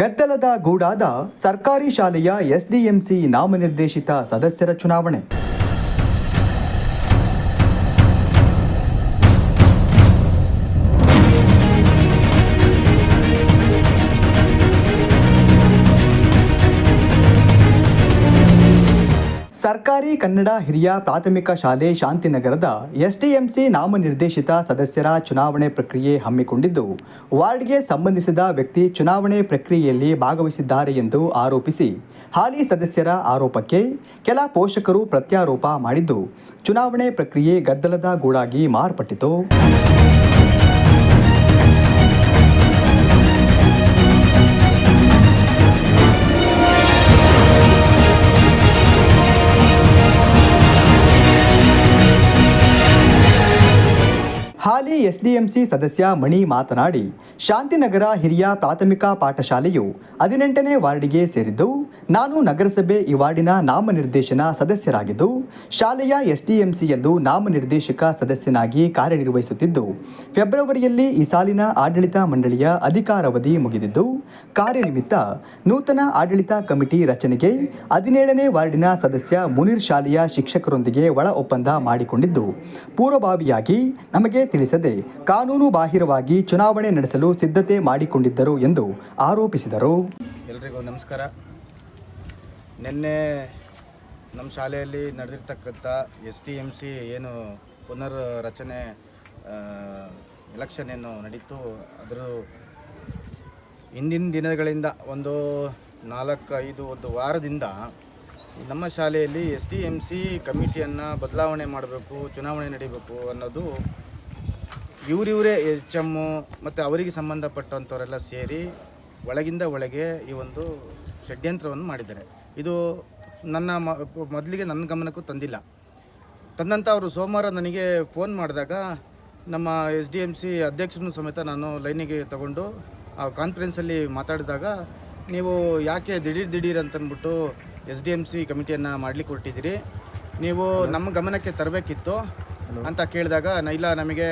ಗದ್ದಲದ ಗೂಡಾದ ಸರ್ಕಾರಿ ಶಾಲೆಯ ಎಸ್ಡಿಎಂಸಿ ನಾಮನಿರ್ದೇಶಿತ ಸದಸ್ಯರ ಚುನಾವಣೆ. ಸರ್ಕಾರಿ ಕನ್ನಡ ಹಿರಿಯ ಪ್ರಾಥಮಿಕ ಶಾಲೆ ಶಾಂತಿನಗರದ ಎಸ್ಡಿಎಂಸಿ ನಾಮನಿರ್ದೇಶಿತ ಸದಸ್ಯರ ಚುನಾವಣೆ ಪ್ರಕ್ರಿಯೆ ಹಮ್ಮಿಕೊಂಡಿದ್ದು, ವಾರ್ಡ್ಗೆ ಸಂಬಂಧಿಸಿದ ವ್ಯಕ್ತಿ ಚುನಾವಣೆ ಪ್ರಕ್ರಿಯೆಯಲ್ಲಿ ಭಾಗವಹಿಸಿದ್ದಾರೆ ಎಂದು ಆರೋಪಿಸಿ, ಹಾಲಿ ಸದಸ್ಯರ ಆರೋಪಕ್ಕೆ ಕೆಲ ಪೋಷಕರು ಪ್ರತ್ಯಾರೋಪ ಮಾಡಿದ್ದು, ಚುನಾವಣೆ ಪ್ರಕ್ರಿಯೆ ಗದ್ದಲದ ಗೂಡಾಗಿ ಮಾರ್ಪಟ್ಟಿತು. ಎಸ್ಡಿಎಂಸಿ ಸದಸ್ಯ ಮಣಿ ಮಾತನಾಡಿ ಶಾಂತಿನಗರ ಹಿರಿಯ ಪ್ರಾಥಮಿಕ ಪಾಠಶಾಲೆಯು ಹದಿನೆಂಟನೇ ವಾರ್ಡಿಗೆ ಸೇರಿದ್ದು ನಾನು ನಗರಸಭೆ ಈ ವಾರ್ಡಿನ ನಾಮನಿರ್ದೇಶನ ಸದಸ್ಯರಾಗಿದ್ದು, ಶಾಲೆಯ ಎಸ್ಡಿಎಂಸಿಯಲ್ಲೂ ನಾಮನಿರ್ದೇಶಕ ಸದಸ್ಯನಾಗಿ ಕಾರ್ಯನಿರ್ವಹಿಸುತ್ತಿದ್ದು, ಫೆಬ್ರವರಿಯಲ್ಲಿ ಈ ಸಾಲಿನ ಆಡಳಿತ ಮಂಡಳಿಯ ಅಧಿಕಾರಾವಧಿ ಮುಗಿದಿದ್ದು, ಕಾರ್ಯನಿಮಿತ್ತ ನೂತನ ಆಡಳಿತ ಕಮಿಟಿ ರಚನೆಗೆ ಹದಿನೇಳನೇ ವಾರ್ಡಿನ ಸದಸ್ಯ ಮುನೀರ್ ಶಾಲೆಯ ಶಿಕ್ಷಕರೊಂದಿಗೆ ಒಳ ಒಪ್ಪಂದ ಮಾಡಿಕೊಂಡಿದ್ದು, ಪೂರ್ವಭಾವಿಯಾಗಿ ನಮಗೆ ತಿಳಿಸದೆ ಕಾನೂನು ಬಾಹಿರವಾಗಿ ಚುನಾವಣೆ ನಡೆಸಲು ಸಿದ್ಧತೆ ಮಾಡಿಕೊಂಡಿದ್ದರು ಎಂದು ಆರೋಪಿಸಿದರು. ಎಲ್ರಿಗೂ ನಮಸ್ಕಾರ. ನಿನ್ನೆ ನಮ್ಮ ಶಾಲೆಯಲ್ಲಿ ನಡೆದಿರ್ತಕ್ಕಂಥ ಎಸ್ ಟಿ ಎಂ ಸಿ ಏನು ಪುನರ್ ರಚನೆ ಎಲೆಕ್ಷನ್ ಏನು ನಡೀತು, ಅದರ ಹಿಂದಿನ ದಿನಗಳಿಂದ ಒಂದು ನಾಲ್ಕು, ಐದು, ಒಂದು ವಾರದಿಂದ ನಮ್ಮ ಶಾಲೆಯಲ್ಲಿ ಎಸ್ ಟಿ ಎಂ ಸಿ ಕಮಿಟಿಯನ್ನು ಬದಲಾವಣೆ ಮಾಡಬೇಕು, ಚುನಾವಣೆ ನಡೀಬೇಕು ಅನ್ನೋದು ಇವರಿವರೇ ಎಚ್ ಎಮ್ಮು ಮತ್ತು ಅವರಿಗೆ ಸಂಬಂಧಪಟ್ಟಂಥವರೆಲ್ಲ ಸೇರಿ ಒಳಗಿಂದ ಒಳಗೆ ಈ ಒಂದು ಷಡ್ಯಂತ್ರವನ್ನು ಮಾಡಿದ್ದಾರೆ. ಇದು ನನ್ನ ಮ ಮೊದಲಿಗೆ ನನ್ನ ಗಮನಕ್ಕೂ ತಂದಿಲ್ಲ. ತಂದಂಥ ಅವರು ಸೋಮವಾರ ನನಗೆ ಫೋನ್ ಮಾಡಿದಾಗ ನಮ್ಮ ಎಸ್ ಡಿ ಎಂ ಸಿ ಅಧ್ಯಕ್ಷರನ್ನು ಸಮೇತ ನಾನು ಲೈನಿಗೆ ತಗೊಂಡು ಆ ಕಾನ್ಫರೆನ್ಸಲ್ಲಿ ಮಾತಾಡಿದಾಗ ನೀವು ಯಾಕೆ ದಿಢೀರ್ ದಿಢೀರ್ ಅಂತಂದ್ಬಿಟ್ಟು ಎಸ್ ಡಿ ಎಂ ಸಿ ಕಮಿಟಿಯನ್ನು ಮಾಡಲಿಕ್ಕೆ ಹೊರಟಿದ್ದೀರಿ? ನೀವು ನಮ್ಮ ಗಮನಕ್ಕೆ ತರಬೇಕಿತ್ತು ಅಂತ ಕೇಳಿದಾಗ ಇಲ್ಲ ನಮಗೆ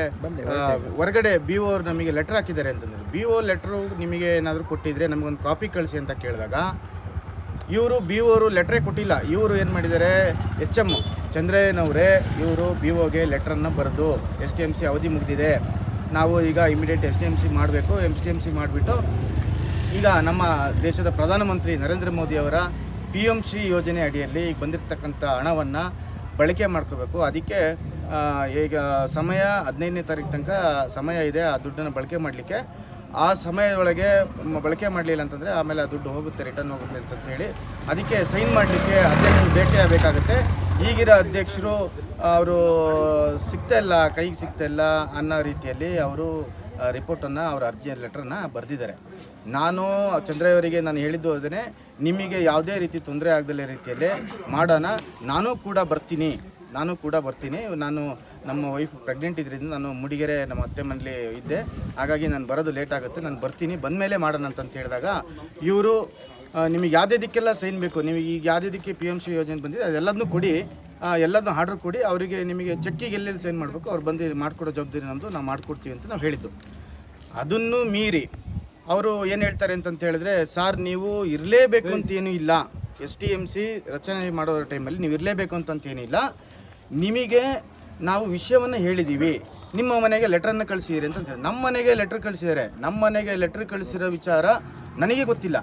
ಹೊರಗಡೆ ಬಿ ಒ ಅವ್ರು ನಮಗೆ ಲೆಟ್ರ್ ಹಾಕಿದ್ದಾರೆ ಅಂತಂದರೆ. ಬಿ ಒ ಲೆಟ್ರು ನಿಮಗೆ ಏನಾದರೂ ಕೊಟ್ಟಿದ್ರೆ ನಮಗೊಂದು ಕಾಪಿ ಕಳಿಸಿ ಅಂತ ಕೇಳಿದಾಗ ಇವರು ಬಿ ಓರು ಲೆಟ್ರೇ ಕೊಟ್ಟಿಲ್ಲ. ಇವರು ಏನು ಮಾಡಿದ್ದಾರೆ? ಎಚ್ ಎಂ ಚಂದ್ರಯ್ಯನವರೇ, ಇವರು ಬಿ ಓಗೆ ಲೆಟ್ರನ್ನು ಬರೆದು ಎಸ್ ಟಿ ಎಂ ಸಿ ಅವಧಿ ಮುಗಿದಿದೆ. ನಾವು ಈಗ immediate S T M C ಮಾಡಬೇಕು. ಎಸ್ ಟಿ ಎಂ ಸಿ ಮಾಡಿಬಿಟ್ಟು ಈಗ ನಮ್ಮ ದೇಶದ ಪ್ರಧಾನಮಂತ್ರಿ ನರೇಂದ್ರ ಮೋದಿ ಅವರ ಪಿ ಎಂ ಸಿ ಯೋಜನೆ ಅಡಿಯಲ್ಲಿ ಈಗ ಬಂದಿರತಕ್ಕಂಥ ಹಣವನ್ನು ಬಳಕೆ ಮಾಡ್ಕೋಬೇಕು. ಅದಕ್ಕೆ ಈಗ ಸಮಯ ಹದಿನೈದನೇ ತಾರೀಕು ತನಕ ಸಮಯ ಇದೆ. ಆ ದುಡ್ಡನ್ನು ಬಳಕೆ ಮಾಡಲಿಕ್ಕೆ ಆ ಸಮಯದೊಳಗೆ ಬಳಕೆ ಮಾಡಲಿಲ್ಲ ಅಂತಂದರೆ ಆಮೇಲೆ ಆ ದುಡ್ಡು ಹೋಗುತ್ತೆ ರಿಟರ್ನ್ ಹೋಗುತ್ತೆ ಅಂತ ಹೇಳಿ ಅದಕ್ಕೆ ಸೈನ್ ಮಾಡಲಿಕ್ಕೆ ಅಧ್ಯಕ್ಷರು ಬೇಕೇ ಬೇಕಾಗುತ್ತೆ. ಈಗಿರೋ ಅಧ್ಯಕ್ಷರು, ಅವರು ಸಿಗ್ತಾಯಿಲ್ಲ ಕೈಗೆ ಸಿಗ್ತಾಯಿಲ್ಲ ಅನ್ನೋ ರೀತಿಯಲ್ಲಿ ಅವರು ರಿಪೋರ್ಟನ್ನು ಅವರ ಅರ್ಜಿ ಲೆಟ್ರನ್ನ ಬರೆದಿದ್ದಾರೆ. ನಾನು ಚಂದ್ರಯವರಿಗೆ ನಾನು ಹೇಳಿದ್ದು ಅದನ್ನೇ, ನಿಮಗೆ ಯಾವುದೇ ರೀತಿ ತೊಂದರೆ ಆಗದಲ್ಲೇ ರೀತಿಯಲ್ಲಿ ಮಾಡೋಣ, ನಾನು ಕೂಡ ಬರ್ತೀನಿ. ನಾನು ಕೂಡ ಬರ್ತೀನಿ. ನಾನು ನಮ್ಮ ವೈಫ್ ಪ್ರೆಗ್ನೆಂಟ್ ಇದ್ರಿಂದ ನಾನು ಮುಡಿಗೆರೆ ನಮ್ಮ ಅತ್ತೆ ಮನೇಲಿ ಇದ್ದೆ. ಹಾಗಾಗಿ ನಾನು ಬರೋದು ಲೇಟ್ ಆಗುತ್ತೆ. ನಾನು ಬರ್ತೀನಿ. ಬಂದ ಮೇಲೆ ಮಾಡೋಣ ಅಂತಂತ ಹೇಳಿದಾಗ ಇವರು ನಿಮಗೆ ಯಾವುದೇ ದಿಕ್ಕೆಲ್ಲ ಸೈನ್ ಬೇಕು. ನಿಮಗೆ ಈಗ ಯಾವುದೇ ದಿಕ್ಕೆ ಪಿ ಎಂ ಸಿ ಯೋಜನೆ ಬಂದಿದೆ, ಅದೆಲ್ಲದನ್ನು ಕೊಡಿ. ಎಲ್ಲದನ್ನು ಆರ್ಡ್ರ್ ಕೊಡಿ. ಅವರಿಗೆ ನಿಮಗೆ ಚೆಕ್ಕಿಗೆ ಎಲ್ಲೆಲ್ಲಿ ಸೈನ್ ಮಾಡಬೇಕು, ಅವ್ರು ಬಂದು ಮಾಡಿಕೊಡೋ ಜವಾಬ್ದಾರಿ ನಮ್ಮದು ನಾವು ಮಾಡಿಕೊಡ್ತೀವಿ ಅಂತ ನಾವು ಹೇಳಿದ್ದು. ಅದನ್ನು ಮೀರಿ ಅವರು ಏನು ಹೇಳ್ತಾರೆ ಅಂತಂತ ಹೇಳಿದ್ರೆ, ಸಾರ್, ನೀವು ಇರಲೇಬೇಕು ಅಂತೇನೂ ಇಲ್ಲ. ಎಸ್ ಟಿ ಎಂ ಸಿ ರಚನೆ ಮಾಡೋ ಟೈಮಲ್ಲಿ ನೀವು ಇರಲೇಬೇಕು ಅಂತಂತ ಏನಿಲ್ಲ ನಿಮಗೆ ನಾವು ವಿಷಯವನ್ನು ಹೇಳಿದ್ದೀವಿ ನಿಮ್ಮ ಮನೆಗೆ ಲೆಟ್ರನ್ನು ಕಳಿಸಿದ್ದೀರಿ ಅಂತ ಹೇಳಿ ನಮ್ಮ ಮನೆಗೆ ಲೆಟ್ರ್ ಕಳಿಸಿದ್ದಾರೆ. ನಮ್ಮ ಮನೆಗೆ ಲೆಟ್ರ್ ಕಳಿಸಿರೋ ವಿಚಾರ ನನಗೆ ಗೊತ್ತಿಲ್ಲ.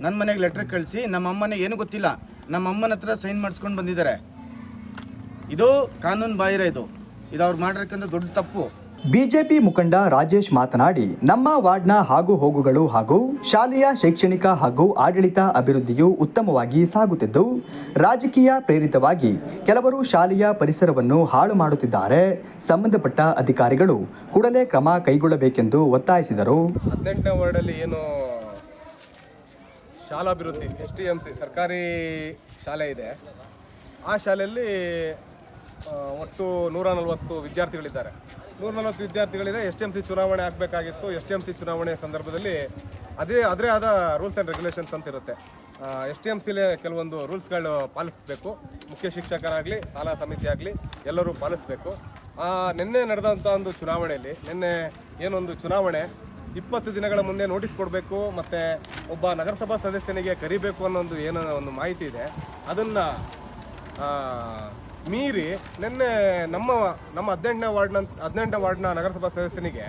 ನನ್ನ ಮನೆಗೆ ಲೆಟ್ರ್ ಕಳಿಸಿ ನಮ್ಮ ಅಮ್ಮನಿಗೆ ಏನೂ ಗೊತ್ತಿಲ್ಲ. ನಮ್ಮ ಅಮ್ಮನ ಹತ್ರ ಸೈನ್ ಮಾಡಿಸ್ಕೊಂಡು ಬಂದಿದ್ದಾರೆ. ಇದು ಕಾನೂನು ಬಾಹಿರ ಇದು. ಇದು ಅವ್ರು ಮಾಡಿರ್ತಕ್ಕಂಥ ದೊಡ್ಡ ತಪ್ಪು. ಬಿಜೆಪಿ ಮುಖಂಡ ರಾಜೇಶ್ ಮಾತನಾಡಿ, ನಮ್ಮ ವಾರ್ಡ್ನ ಹಾಗೂ ಹೋಗುಗಳು ಹಾಗೂ ಶಾಲೆಯ ಶೈಕ್ಷಣಿಕ ಹಾಗೂ ಆಡಳಿತ ಅಭಿವೃದ್ಧಿಯು ಉತ್ತಮವಾಗಿ ಸಾಗುತ್ತಿದ್ದು, ರಾಜಕೀಯ ಪ್ರೇರಿತವಾಗಿ ಕೆಲವರು ಶಾಲೆಯ ಪರಿಸರವನ್ನು ಹಾಳು ಮಾಡುತ್ತಿದ್ದಾರೆ. ಸಂಬಂಧಪಟ್ಟ ಅಧಿಕಾರಿಗಳು ಕೂಡಲೇ ಕ್ರಮ ಕೈಗೊಳ್ಳಬೇಕೆಂದು ಒತ್ತಾಯಿಸಿದರು. ಹದಿನೆಂಟನೇ ವಾರ್ಡಲ್ಲಿ ಏನು ಶಾಲಾಭಿವೃದ್ಧಿ, ಎಸ್ ಟಿ ಎಂ ಸಿ ಸರ್ಕಾರಿ ಶಾಲೆ ಇದೆ. ಆ ಶಾಲೆಯಲ್ಲಿ ಒಟ್ಟು ನೂರ ನಲವತ್ತು ವಿದ್ಯಾರ್ಥಿಗಳಿದ್ದಾರೆ. ನೂರ ನಲವತ್ತು ವಿದ್ಯಾರ್ಥಿಗಳಿದೆ. ಎಸ್ ಟಿ ಎಂ ಸಿ ಚುನಾವಣೆ ಆಗಬೇಕಾಗಿತ್ತು. ಎಸ್ ಟಿ ಎಂ ಸಿ ಚುನಾವಣೆ ಸಂದರ್ಭದಲ್ಲಿ ಅದೇ ಅದರೇ ಆದ ರೂಲ್ಸ್ ಆ್ಯಂಡ್ ರೆಗ್ಯುಲೇಷನ್ಸ್ ಅಂತ ಇರುತ್ತೆ. ಎಸ್ ಟಿ ಎಂ ಸಿಲೇ ಕೆಲವೊಂದು ರೂಲ್ಸ್ಗಳು ಪಾಲಿಸಬೇಕು. ಮುಖ್ಯ ಶಿಕ್ಷಕರಾಗಲಿ, ಶಾಲಾ ಸಮಿತಿ ಆಗಲಿ, ಎಲ್ಲರೂ ಪಾಲಿಸಬೇಕು. ನಿನ್ನೆ ನಡೆದಂಥ ಒಂದು ಚುನಾವಣೆಯಲ್ಲಿ, ನಿನ್ನೆ ಏನೊಂದು ಚುನಾವಣೆ, ಇಪ್ಪತ್ತು ದಿನಗಳ ಮುಂದೆ ನೋಟಿಸ್ ಕೊಡಬೇಕು, ಮತ್ತು ಒಬ್ಬ ನಗರಸಭಾ ಸದಸ್ಯನಿಗೆ ಕರಿಬೇಕು ಅನ್ನೋ ಒಂದು ಏನೋ ಒಂದು ಮಾಹಿತಿ ಇದೆ. ಅದನ್ನು ಮೀರಿ ನಿನ್ನೆ ನಮ್ಮ ನಮ್ಮ ಹದಿನೆಂಟನೇ ವಾರ್ಡ್ನ ಹದಿನೆಂಟನೇ ವಾರ್ಡ್ನ ನಗರಸಭಾ ಸದಸ್ಯನಿಗೆ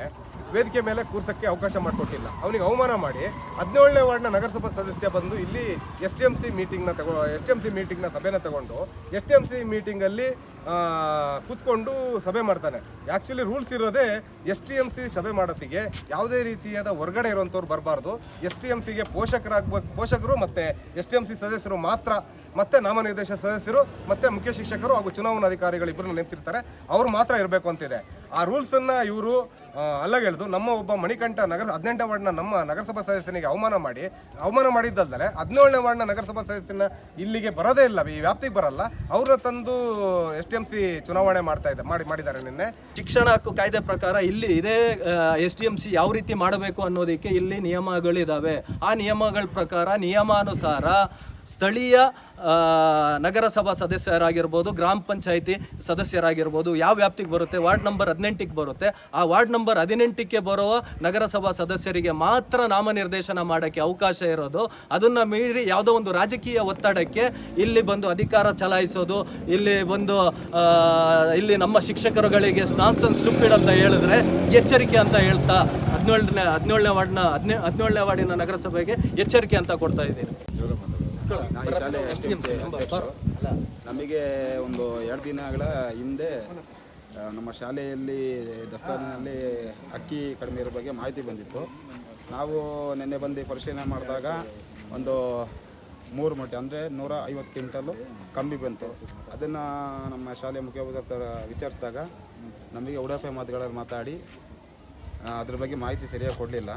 ವೇದಿಕೆ ಮೇಲೆ ಕೂರ್ಸೋಕ್ಕೆ ಅವಕಾಶ ಮಾಡಿಕೊಟ್ಟಿಲ್ಲ. ಅವನಿಗೆ ಅವಮಾನ ಮಾಡಿ ಹದಿನೇಳನೇ ವಾರ್ಡ್ನ ನಗರಸಭಾ ಸದಸ್ಯ ಬಂದು ಇಲ್ಲಿ ಎಸ್ ಟಿ ಎಂ ಸಿ ಮೀಟಿಂಗ್ನ ತಗೋ, ಎಸ್ ಟಿ ಎಂ ಸಿ ಮೀಟಿಂಗ್ನ ಸಭೆನ ತಗೊಂಡು ಎಸ್ ಟಿ ಎಂ ಸಿ ಮೀಟಿಂಗಲ್ಲಿ ಕೂತ್ಕೊಂಡು ಸಭೆ ಮಾಡ್ತಾನೆ. ಆ್ಯಕ್ಚುಲಿ ರೂಲ್ಸ್ ಇರೋದೇ ಎಸ್ ಟಿ ಎಂ ಸಿ ಸಭೆ ಮಾಡೋತ್ತಿಗೆ ಯಾವುದೇ ರೀತಿಯಾದ ಹೊರಗಡೆ ಇರುವಂಥವ್ರು ಬರಬಾರ್ದು. ಎಸ್ ಟಿ ಎಂ ಸಿಗೆ ಪೋಷಕರಾಗಬೇಕು ಪೋಷಕರು ಮತ್ತು ಎಸ್ ಟಿ ಎಂ ಸಿ ಸದಸ್ಯರು ಮಾತ್ರ. ಮತ್ತು ನಾಮನಿರ್ದೇಶನ ಸದಸ್ಯರು ಮತ್ತು ಮುಖ್ಯ ಶಿಕ್ಷಕರು ಹಾಗೂ ಚುನಾವಣಾಧಿಕಾರಿಗಳು ಇಬ್ಬರನ್ನ ನೇಮಿಸಿರ್ತಾರೆ. ಅವರು ಮಾತ್ರ ಇರಬೇಕು ಅಂತಿದೆ. ಆ ರೂಲ್ಸನ್ನು ಇವರು ಅಲ್ಲಗೆಳೆದು ನಮ್ಮ ಒಬ್ಬ ಮಣಿಕಂಠ ನಗರ ಹದಿನೆಂಟನೇ ವಾರ್ಡ್ನ ನಮ್ಮ ನಗರಸಭಾ ಸದಸ್ಯನಿಗೆ ಅವಮಾನ ಮಾಡಿ, ಅವಮಾನ ಮಾಡಿದ್ದಲ್ದರೆ ಹದಿನೇಳನೇ ವಾರ್ಡ್ನ ನಗರಸಭಾ ಸದಸ್ಯನ ಇಲ್ಲಿಗೆ ಬರೋದೇ ಇಲ್ಲ, ಈ ವ್ಯಾಪ್ತಿಗೆ ಬರಲ್ಲ. ಅವರ ತಂದು ಎಸ್ ಟಿ ಎಂ ಸಿ ಚುನಾವಣೆ ಮಾಡ್ತಾ ಇದ್ದ, ಮಾಡಿ, ಮಾಡಿದ್ದಾರೆ ನಿನ್ನೆ. ಶಿಕ್ಷಣ ಹಕ್ಕು ಕಾಯ್ದೆ ಪ್ರಕಾರ ಇಲ್ಲಿ ಇದೇ ಎಸ್ ಟಿ ಎಂ ಸಿ ಯಾವ ರೀತಿ ಮಾಡಬೇಕು ಅನ್ನೋದಕ್ಕೆ ಇಲ್ಲಿ ನಿಯಮಗಳಿದ್ದಾವೆ ಆ ನಿಯಮಗಳ ಪ್ರಕಾರ ನಿಯಮಾನುಸಾರ ಸ್ಥಳೀಯ ನಗರಸಭಾ ಸದಸ್ಯರಾಗಿರ್ಬೋದು, ಗ್ರಾಮ ಪಂಚಾಯಿತಿ ಸದಸ್ಯರಾಗಿರ್ಬೋದು, ಯಾವ ವ್ಯಾಪ್ತಿಗೆ ಬರುತ್ತೆ, ವಾರ್ಡ್ ನಂಬರ್ ಹದಿನೆಂಟಿಗೆ ಬರುತ್ತೆ, ಆ ವಾರ್ಡ್ ನಂಬರ್ ಹದಿನೆಂಟಕ್ಕೆ ಬರುವ ನಗರಸಭಾ ಸದಸ್ಯರಿಗೆ ಮಾತ್ರ ನಾಮನಿರ್ದೇಶನ ಮಾಡೋಕ್ಕೆ ಅವಕಾಶ ಇರೋದು. ಅದನ್ನು ಮೀರಿ ಯಾವುದೋ ಒಂದು ರಾಜಕೀಯ ಒತ್ತಡಕ್ಕೆ ಇಲ್ಲಿ ಬಂದು ಅಧಿಕಾರ ಚಲಾಯಿಸೋದು, ಇಲ್ಲಿ ಬಂದು ಇಲ್ಲಿ ನಮ್ಮ ಶಿಕ್ಷಕರುಗಳಿಗೆ ನಾನ್ಸನ್ ಸ್ಟುಪಿಡ್ ಅಂತ ಹೇಳಿದ್ರೆ ಎಚ್ಚರಿಕೆ ಅಂತ ಹೇಳ್ತಾ ಹದಿನೇಳನೇ ಹದಿನೇಳನೇ ವಾರ್ಡ್ನ, ಹದಿನೇ, ಹದಿನೇಳನೇ ವಾರ್ಡಿನ ನಗರಸಭೆಗೆ ಎಚ್ಚರಿಕೆ ಅಂತ ಕೊಡ್ತಾ ಇದ್ದೀನಿ. ಈ ಶಾಲೆ. ನಮಗೆ ಒಂದು ಎರಡು ದಿನಗಳ ಹಿಂದೆ ನಮ್ಮ ಶಾಲೆಯಲ್ಲಿ ದಸ್ತಾನಲ್ಲಿ ಅಕ್ಕಿ ಕಡಿಮೆ ಇರೋ ಬಗ್ಗೆ ಮಾಹಿತಿ ಬಂದಿತ್ತು. ನಾವು ನಿನ್ನೆ ಬಂದು ಪರಿಶೀಲನೆ ಮಾಡಿದಾಗ ಒಂದು ಮೂರು ಮೊಟ್ಟೆ ಅಂದರೆ ನೂರ ಐವತ್ತು ಕ್ವಿಂಟಲ್ಲು ಕಮ್ಮಿ ಬಂತು. ಅದನ್ನು ನಮ್ಮ ಶಾಲೆ ಮುಖ್ಯೋಪಾಧ್ಯಾಯರ ವಿಚಾರಿಸಿದಾಗ ನಮಗೆ ಉಡಾಫೆ ಮಾತುಗಳಲ್ಲಿ ಮಾತಾಡಿ ಅದ್ರ ಬಗ್ಗೆ ಮಾಹಿತಿ ಸರಿಯಾಗಿ ಕೊಡಲಿಲ್ಲ.